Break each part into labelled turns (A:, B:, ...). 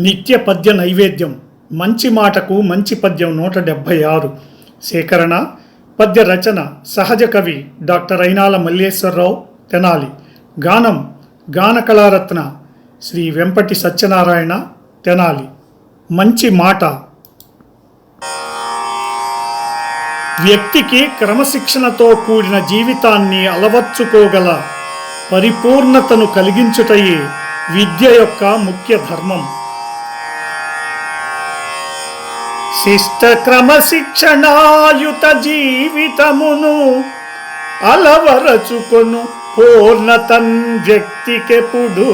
A: నిత్య పద్య నైవేద్యం. మంచి మాటకు మంచి పద్యం నూట డెబ్భై ఆరు. సేకరణ పద్య రచన సహజ కవి డాక్టర్ అయినాల మల్లేశ్వరరావు తెనాలి. గానం గాన కళారత్న శ్రీ వెంపటి సత్యనారాయణ తెనాలి. మంచి మాట. వ్యక్తికి క్రమశిక్షణతో కూడిన జీవితాన్ని అలవర్చుకోగల పరిపూర్ణతను కలిగించుటయే విద్య యొక్క ముఖ్య ధర్మం. శిష్ట క్రమశిక్షణాయుత జీవితమును అలవరచుకొను పూర్ణతన్ వ్యక్తికెప్పుడు.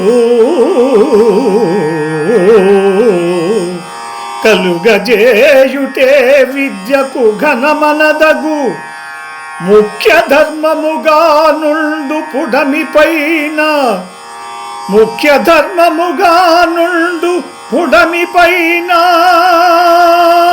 A: కలుగజేయుటే విద్యకు ఘనమనదగు ముఖ్య ధర్మముగా నుండు పుడమి పైన. ముఖ్య ధర్మముగా నుండు పుడమి పైన.